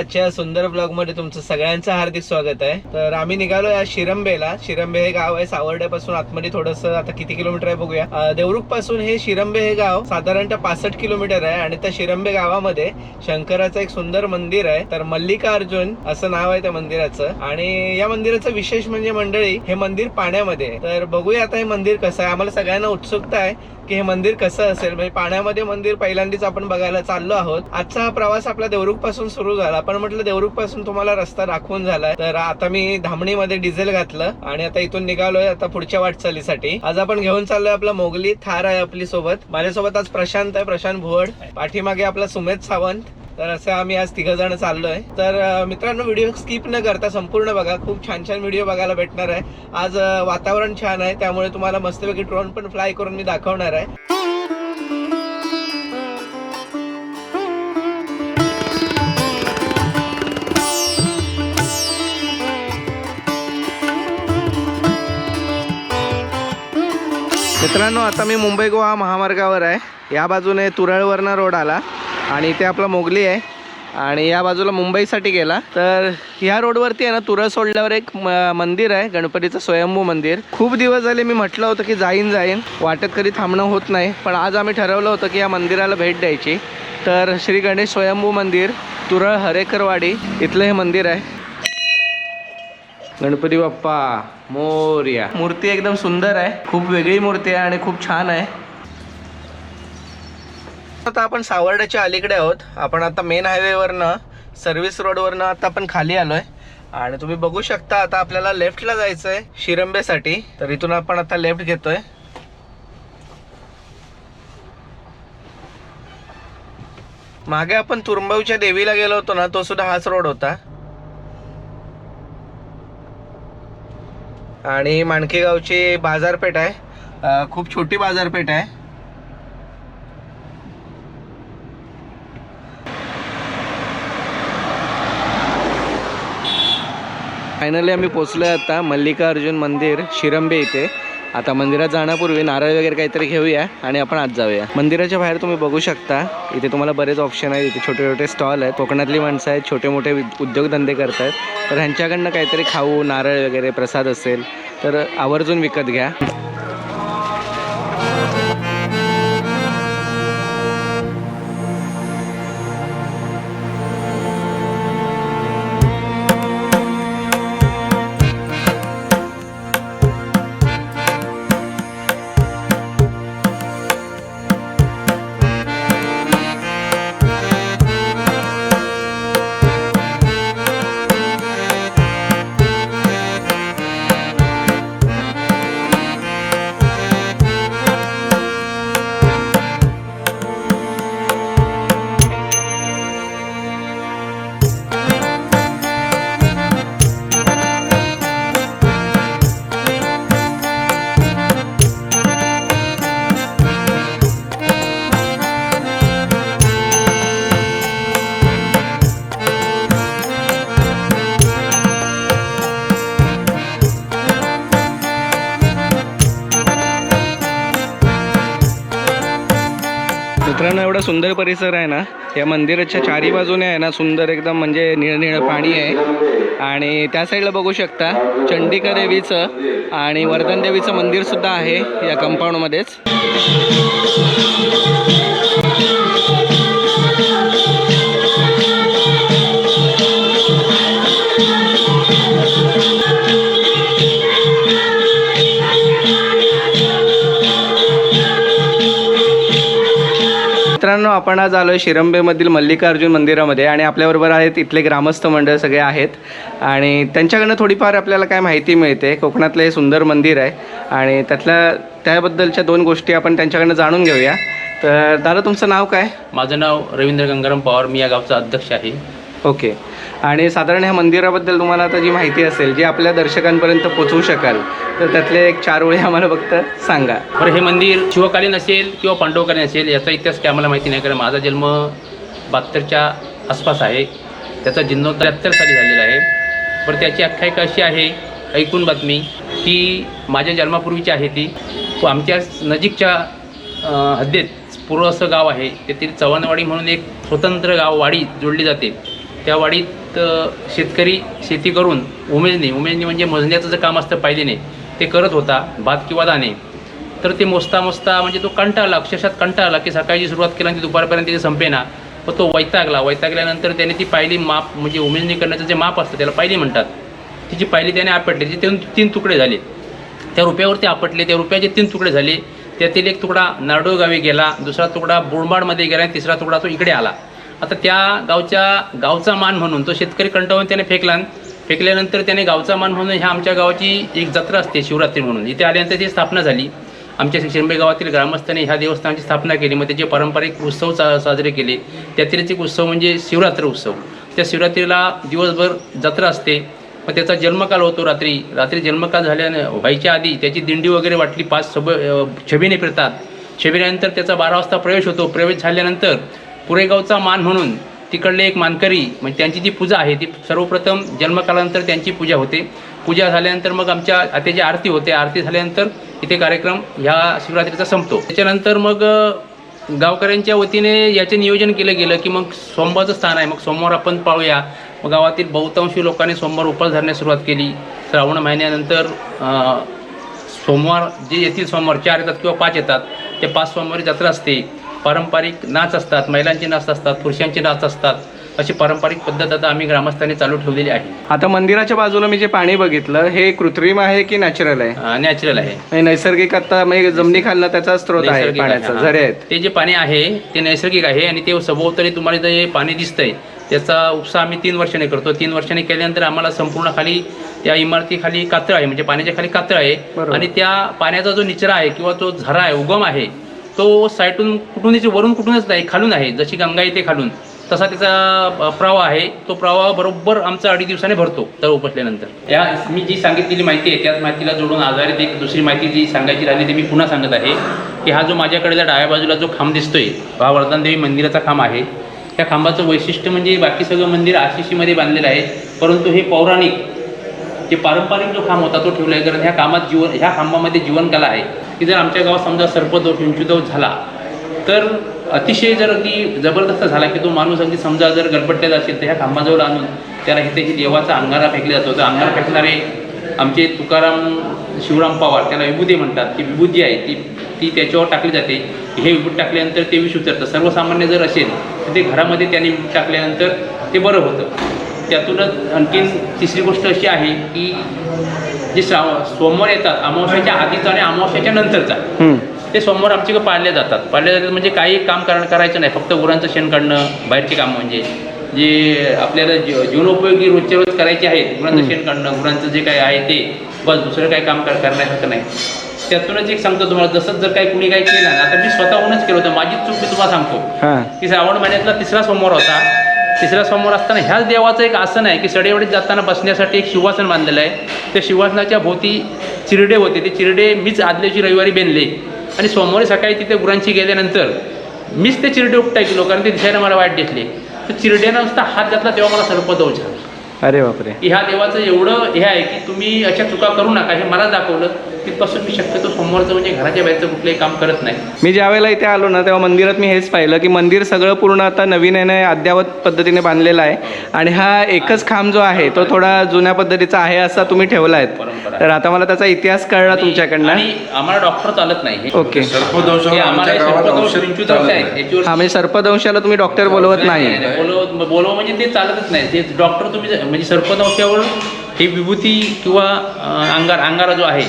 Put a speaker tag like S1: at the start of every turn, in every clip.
S1: आजच्या सुंदर ब्लॉगमध्ये तुमचं सगळ्यांचं हार्दिक स्वागत आहे. तर आम्ही निघालो या शिरंबेला. शिरंबे हे गाव आहे सावर्ड्यापासून आतमध्ये थोडस आता किती किलोमीटर आहे बघूया. देवरुखपासून हे शिरंबे हे गाव साधारणतः पासष्ट किलोमीटर आहे आणि त्या शिरंबे गावामध्ये शंकराचं एक सुंदर मंदिर आहे. तर मल्लिकार्जुन असं नाव आहे त्या मंदिराचं. आणि या मंदिराचं विशेष म्हणजे मंडळी हे मंदिर पाण्यामध्ये तर बघूया आता हे मंदिर कसं आहे. आम्हाला सगळ्यांना उत्सुकता आहे. की हे मंदिर कसं असेल? म्हणजे पाण्यामध्ये मंदिर पहिल्यांदाच आपण बघायला चाललो आहोत. आजचा हा प्रवास आपला देवरुखपासून सुरू झाला. पण म्हटलं देवरुखपासून तुम्हाला रस्ता दाखवून झालाय. तर आता मी धामणीमध्ये डिझेल घातलं आणि आता इथून निघालोय आता पुढच्या वाटचालीसाठी. आज आपण घेऊन चाललोय आपला मोगली थार आहे आपली सोबत. माझ्यासोबत आज प्रशांत आहे. प्रशांत भुवड पाठीमागे आपला सुमेध सावंत. तर असं आम्ही आज तिघ जण चाललोय. तर मित्रांनो व्हिडिओ स्किप न करता संपूर्ण बघा. खूप छान छान व्हिडिओ बघायला भेटणार आहे. आज वातावरण छान आहे. त्यामुळे तुम्हाला मस्तपैकी ड्रोन पण फ्लाय करून मी दाखवणार आहे. मित्रांनो आता मी मुंबई गोवा महामार्गावर आहे. या बाजूने तुरळवरनं रोड आला. आणि इथे आपला मोगली आहे. आणि या बाजूला मुंबईसाठी गेला. तर ह्या रोडवरती आहे ना तुरळ सोडल्यावर एक मंदिर आहे गणपतीचं स्वयंभू मंदिर. खूप दिवस झाले मी म्हटलं होतं की जाईन जाईन. वाटत कधी थांबणं होत नाही. पण आज आम्ही ठरवलं होतं की या मंदिराला भेट द्यायची. तर श्री गणेश स्वयंभू मंदिर तुरळ हरेकरवाडी इथलं हे मंदिर आहे. गणपती बाप्पा मोर्या. मूर्ती एकदम सुंदर आहे. खूप वेगळी मूर्ती आहे आणि खूप छान आहे. आता आपण सावर्ड्याच्या अलीकडे आहोत. आपण आता मेन हायवेवरनं सर्व्हिस रोडवरनं आता आपण खाली आलोय. आणि तुम्ही बघू शकता आता आपल्याला लेफ्टला जायचं आहे शिरंबेसाठी. तर इथून आपण आता लेफ्ट घेतोय. मागे आपण तुरंबावच्या देवीला गेलो होतो ना तो सुद्धा हाच रोड होता. आणि माणकेगावची बाजारपेठ आहे. खूप छोटी बाजारपेठ आहे. फायनली आम्ही पोचलो आहे आता मल्लिकार्जुन मंदिर शिरंबे इथे. आता मंदिरात जाण्यापूर्वी नारळ वगैरे काहीतरी घेऊया आणि आपण आत जाऊया. मंदिराच्या बाहेर तुम्ही बघू शकता. इथे तुम्हाला बरेच ऑप्शन आहेत. इथे छोटे छोटे स्टॉल आहेत. कोकणातली माणसं आहेत. छोटे मोठे विद- उद्योगधंदे आहेत तर ह्यांच्याकडनं काहीतरी खाऊ नारळ वगैरे प्रसाद असेल. तर आवर्जून विकत घ्या. मित्रांनो एवढा सुंदर परिसर आहे ना या मंदिराच्या चारी बाजूने आहे ना सुंदर एकदम म्हणजे निळनिळ पाणी आहे. आणि त्या साईडला बघू शकता चंडिका देवीचं आणि वर्धन देवीचं मंदिर सुद्धा आहे या कंपाऊंडमध्येच आपण आज आलोय शिरंबेमधील मल्लिकार्जुन मंदिरामध्ये आणि आपल्याबरोबर आहेत इथले ग्रामस्थ मंडळ सगळे आहेत. आणि त्यांच्याकडनं थोडीफार आपल्याला काय माहिती मिळते. कोकणातलं हे सुंदर मंदिर आहे. आणि त्यातल्या त्याबद्दलच्या दोन गोष्टी आपण त्यांच्याकडनं जाणून घेऊया. तर दादा तुमचं नाव काय?
S2: माझं नाव रवींद्र गंगाराम पवार. मी या गावचा अध्यक्ष आहे.
S1: ओके. आणि साधारण ह्या मंदिराबद्दल तुम्हाला आता जी माहिती असेल जी आपल्या दर्शकांपर्यंत पोचवू शकाल तर त्यातले एक चार ओळी आम्हाला फक्त सांगा.
S2: बरं हे मंदिर शिवकालीन असेल किंवा पांडवकालीन असेल याचा इतिहास काय आम्हाला माहिती नाही कारण माझा जन्म बहात्तरच्या आसपास आहे. त्याचा जीर्णोद्धार त्र्याहत्तर साली झालेला आहे. पर त्याची आख्यायिका अशी आहे ऐकून बातमी. की माझ्या जन्मापूर्वीची आहे ती. आमच्या नजीकच्या हद्देत हद्दीत पूर्व असं गाव आहे. तेथील चव्हाणवाडी म्हणून एक स्वतंत्र गाव वाडी जोडली जाते. त्या वाडीत शेतकरी शेती करून उमेदणी उमेदणी म्हणजे मोजण्याचं जे काम असतं पाहिलेने ते करत होता भात किंवा दाणे तर ते मोजता मोजता म्हणजे तो कंटाळला अक्षरशः कंटाळला की सकाळची सुरुवात केली आणि ती दुपारपर्यंत ते संपेना पण तो वैतागला. वैतागल्यानंतर त्याने ती पायली माप म्हणजे उमेजणी करण्याचं जे माप असतं त्याला पायली म्हणतात. तिची पायली त्याने आपटली जी तीन तीन तुकडे झाले. त्या रुपयावरती आपटले त्या रुपयाचे तीन तुकडे झाले. त्यातील एक तुकडा नारडो गावी गेला दुसरा तुकडा बोरमाडमध्ये गेला आणि तिसरा तुकडा तो इकडे आला. आता त्या गावच्या गावचा मान म्हणून तो शेतकरी कंटाळून त्याने फेकला. फेकल्यानंतर त्याने गावचा मान म्हणून ह्या आमच्या गावाची एक जत्रा असते शिवरात्री म्हणून. इथे आल्यानंतर ती स्थापना झाली. आमच्या शिरंबे गावातील ग्रामस्थांनी ह्या देवस्थानाची स्थापना केली. मग त्याचे पारंपरिक उत्सव सा साजरे केले. त्यातील एक उत्सव म्हणजे शिवरात्र उत्सव. त्या शिवरात्रीला दिवसभर जत्रा असते. मग त्याचा जन्मकाल होतो रात्री. रात्री जन्मकाल झाल्यानं व्हायच्या आधी त्याची दिंडी वगैरे वाटली. पाच सब छबिने फिरतात. छबिल्यानंतर त्याचा बारा वाजता प्रवेश होतो. प्रवेश झाल्यानंतर पुरेगावचा मान म्हणून तिकडले एक मानकरी म्हणजे त्यांची जी पूजा आहे ती सर्वप्रथम जन्मकालानंतर त्यांची पूजा होते. पूजा झाल्यानंतर मग आमच्या आत्याची आरती होते. आरती झाल्यानंतर इथे कार्यक्रम ह्या शिवरात्रीचा संपतो. त्याच्यानंतर मग गावकऱ्यांच्या वतीने याचे नियोजन केलं गेलं की मग सोमवारचं स्थान आहे. मग सोमवार आपण पाळूया मग गावातील बहुतांशी लोकांनी सोमवार उपास धरण्यास सुरुवात केली. श्रावण महिन्यानंतर सोमवार जे येतील सोमवार चार येतात किंवा पाच येतात. ते पाच सोमवारी जत्रा असते. पारंपरिक नाच असतात महिलांचे नाच असतात पुरुषांचे नाच असतात अशी पारंपरिक पद्धत आता आम्ही ग्रामस्थांनी चालू ठेवलेली आहे.
S1: आता मंदिराच्या बाजूला मी जे पाणी बघितलं हे कृत्रिम आहे की नॅचरल आहे?
S2: नॅचरल आहे.
S1: म्हणजे नैसर्गिक आता म्हणजे जमिनी खालला त्याचा स्रोत आहे
S2: नैसर्गिक
S1: पाण्याचा. झरे आहेत.
S2: ते जे पाणी आहे ते नैसर्गिक आहे आणि ते सभोवताली तुम्हाला जे पाणी दिसतंय त्याचा उपसा आम्ही तीन वर्षाने करतो. तीन वर्षांनी केल्यानंतर आम्हाला संपूर्ण खाली त्या इमारतीखाली कातळ आहे म्हणजे पाण्याच्या खाली कातळ आहे.
S1: बरोबर.
S2: आणि त्या पाण्याचा जो निचरा आहे किंवा तो झरा आहे उगम आहे तो साईटून कुठूनच वरून कुठूनच नाही खालून आहे जशी गंगा येते खालून. तसा त्याचा प्रवाह आहे तो प्रवाह बरोबर आमचा अडीच दिवसाने भरतो तर उपसल्यानंतर. या मी जी सांगितलेली माहिती आहे त्याच माहितीला जोडून आधारित एक दुसरी माहिती जी सांगायची राहिली ती मी पुन्हा सांगत आहे की हा जो माझ्याकडे डाव्या बाजूला जो खांब दिसतोय हा वर्धनदेवी मंदिराचा खांब आहे. त्या खांबाचं वैशिष्ट्य म्हणजे बाकी सगळं मंदिर आशिशीमध्ये बांधलेलं आहे परंतु हे पौराणिक जे पारंपरिक जो खांब होता तो ठेवला आहे कारण ह्या कामात जीवन ह्या खांबामध्ये जीवनकला आहे. की जर आमच्या गावात समजा सर्पदोष विंचुदोष झाला तर अतिशय जर अगदी जबरदस्त झाला की तो माणूस अगदी समजा जर गडबडलेला असेल तर ह्या खांबाजवळ आणून त्याला इथे देवाचा अंगारा फेकला जातो. तर अंगारा फेकणारे आमचे तुकाराम शिवराम पवार त्याला विभूती म्हणतात. ती विभूती आहे ती ती त्याच्यावर टाकली जाते. हे विभूत टाकल्यानंतर ते विष उतरतं. सर्वसामान्य जर असेल तर ते घरामध्ये त्याने टाकल्यानंतर ते बरं होतं. त्यातूनच आणखीन तिसरी गोष्ट अशी आहे की जे श्राव सोमवार येतात अमावस्याच्या आधीचा आणि अमावस्याच्या नंतरचा. ते सोमवार आमच्याकडे पाळले जातात. पाळले जातात म्हणजे काही काम करा करायचं नाही फक्त गुरांचं शेण काढणं बाहेरचे काम म्हणजे जे आपल्याला जीवनोपयोगी रोजच्या रोज करायचे आहेत गुरांचं शेण काढणं गुरांचं जे काही आहे ते बस दुसरं काही काम कर करण्यासारखं नाही. त्यातूनच एक सांगतो तुम्हाला जसं जर काही कुणी काही केलं ना आता मी स्वतःहूनच केलं होतं माझीच चूक मी तुम्हाला सांगतो. की श्रावण महिन्यातला तिसरा सोमवार होता. तिसरा सोमवार असताना ह्याच देवाचं एक आसन आहे की सडेवडीत जाताना बसण्यासाठी एक शिवासन बांधलेलं आहे. त्या शिवासनाच्या भोवती चिरडे होते. ते चिरडे मीच आदल्याची रविवारी बेनले. आणि सोमवारी सकाळी तिथे गुरांची गेल्यानंतर मीच ते चिरडे उपटाय केलो कारण ते दिसायला मला वाईट दिसले. तर चिरड्यानं नुसता हात घातला तेव्हा मला सर्पदोष झाला.
S1: अरे बापरे.
S2: की ह्या देवाचं एवढं हे आहे की तुम्ही अशा चुका करू नका हे मला दाखवलं. तिथपासून मी शक्यतो सोमवारचं म्हणजे घराच्या बाहेरचं कुठलंही काम करत नाही.
S1: मी ज्या वेळेला इथे आलो ना तेव्हा मंदिरात मी हेच पाहिलं की मंदिर सगळं पूर्ण आता नवीन आहे अद्यावत पद्धतीने बांधलेलं आहे. आणि हा एकच खांब जो आहे तो थोडा जुन्या पद्धतीचा आहे असा तुम्ही ठेवला आहे.
S2: परंपरा
S1: तर आता मला त्याचा इतिहास कळला तुमच्याकडनं.
S2: आणि आम्हाला डॉक्टर चालत नाही. हे
S1: ओके.
S3: सर्पदोषावर
S2: हे आम्हाला आहे. याच्यावर
S1: हा म्हणजे सर्पदंशाला तुम्ही डॉक्टर बोलवत नाही
S2: बोलव बोलव म्हणजे ते चालतच नाही. ते डॉक्टर तुम्ही म्हणजे सर्पदंशावर हे विभूती किंवा अं, अंगार अंगारा जो आहे.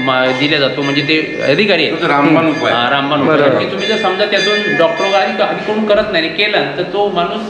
S2: म- दिला जातो म्हणजे ते अधिकारी आहे
S3: तो रामबाण उपाय
S2: हा, रामबाण
S1: बरोबर.
S2: उपाय. ते तुम्ही जर समजा त्यातून डॉक्टर आधी आधी कोण करत नाही. आणि केलं तर तो माणूस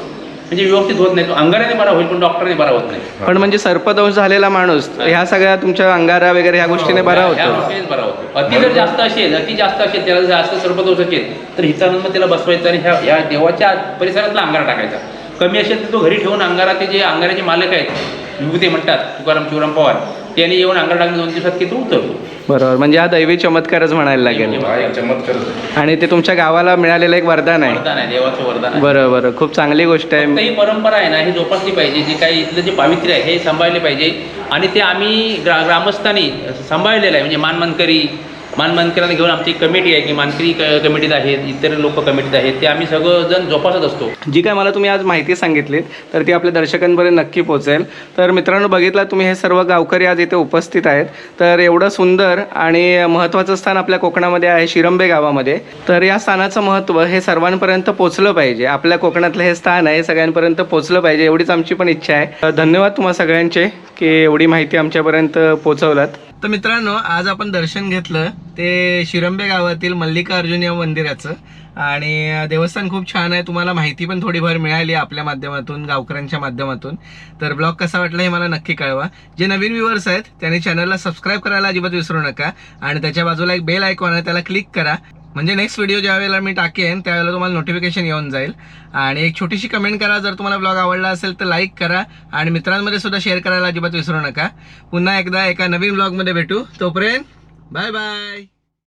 S2: म्हणजे व्यवस्थित होत नाही. तो अंगाराने बरा होईल पण डॉक्टरने बरा होत नाही.
S1: पण म्हणजे सर्पदंश झालेला माणूस ह्या सगळ्या तुमच्या अंगारा वगैरे ह्या गोष्टीने बरा
S2: ह्या
S1: होतो.
S2: गोष्टीनेच बरा होतो. अति जर जास्त असेल अति जास्त असेल त्याला जर जास्त सर्पदोष असेल तर हिचा मग त्याला बसवायचं आणि ह्या या देवाच्या परिसरातला अंगारा टाकायचा. कमी असेल तर तो घरी ठेवून अंगारा ते जे अंगाराचे मालक आहेत विभूते म्हणतात तुकाराम शिवराम पवार. त्यांनी येऊन टाकून दोन दिवसात की तो उतरतो
S1: बरोबर. म्हणजे हा दैवी चमत्कारच म्हणायला लागेल.
S3: हा एक आहे.
S1: आणि ते तुमच्या गावाला मिळालेलं एक वरदान आहे.
S2: वरदान आहे देवाचं वरदान आहे.
S1: बरं बरं खूप चांगली गोष्ट
S2: फक्त
S1: आहे
S2: ही परंपरा आहे ना ही जोपासली पाहिजे जे काही इथलं जे पावित्र्य आहे हे सांभाळले पाहिजे. आणि ते आम्ही ग्रा ग्रामस्थांनी सांभाळलेलं आहे. म्हणजे मानमानकरी मान मानकऱ्यांना घेऊन आमची कमिटी आहे की मानकरी कमिटीत आहेत इतर लोक कमिटीत आहेत ते आम्ही सगळंजण जोपासत असतो.
S1: जी काय मला तुम्ही आज माहिती सांगितलीत तर ती आपल्या दर्शकांपर्यंत नक्की पोहोचेल. तर मित्रांनो बघितला तुम्ही हे सर्व गावकरी आज इथे उपस्थित आहेत. तर एवढं सुंदर आणि महत्त्वाचं स्थान आपल्या कोकणामध्ये आहे शिरंबे गावामध्ये. तर या स्थानाचं महत्त्व हे सर्वांपर्यंत पोचलं पाहिजे. आपल्या कोकणातलं हे स्थान आहे हे सगळ्यांपर्यंत पोचलं पाहिजे एवढीच आमची पण इच्छा आहे. धन्यवाद तुम्हा सगळ्यांचे की एवढी माहिती आमच्यापर्यंत पोचवलात तर मित्रांनो आज आपण दर्शन घेतलं ते शिरंबे गावातील मल्लिकार्जुन या मंदिराचं. आणि देवस्थान खूप छान आहे. तुम्हाला माहिती पण थोडीफार मिळाली आपल्या माध्यमातून गावकऱ्यांच्या माध्यमातून. तर ब्लॉग कसा वाटला हे मला नक्की कळवा. जे नवीन व्ह्युअर्स आहेत त्यांनी चॅनलला सबस्क्राईब करायला अजिबात विसरू नका. आणि त्याच्या बाजूला एक बेल आयकॉन आहे त्याला क्लिक करा. म्हणजे नेक्स्ट व्हिडिओ ज्या वेळेला मी टाकेन त्यावेळेला तुम्हाला नोटिफिकेशन येऊन जाईल. आणि एक छोटीशी कमेंट करा जर तुम्हाला ब्लॉग आवडला असेल तर लाईक करा. आणि मित्रांमध्ये सुद्धा शेअर करायला अजिबात विसरू नका. पुन्हा एकदा एका नवीन ब्लॉगमध्ये भेटू. तोपर्यंत बाय बाय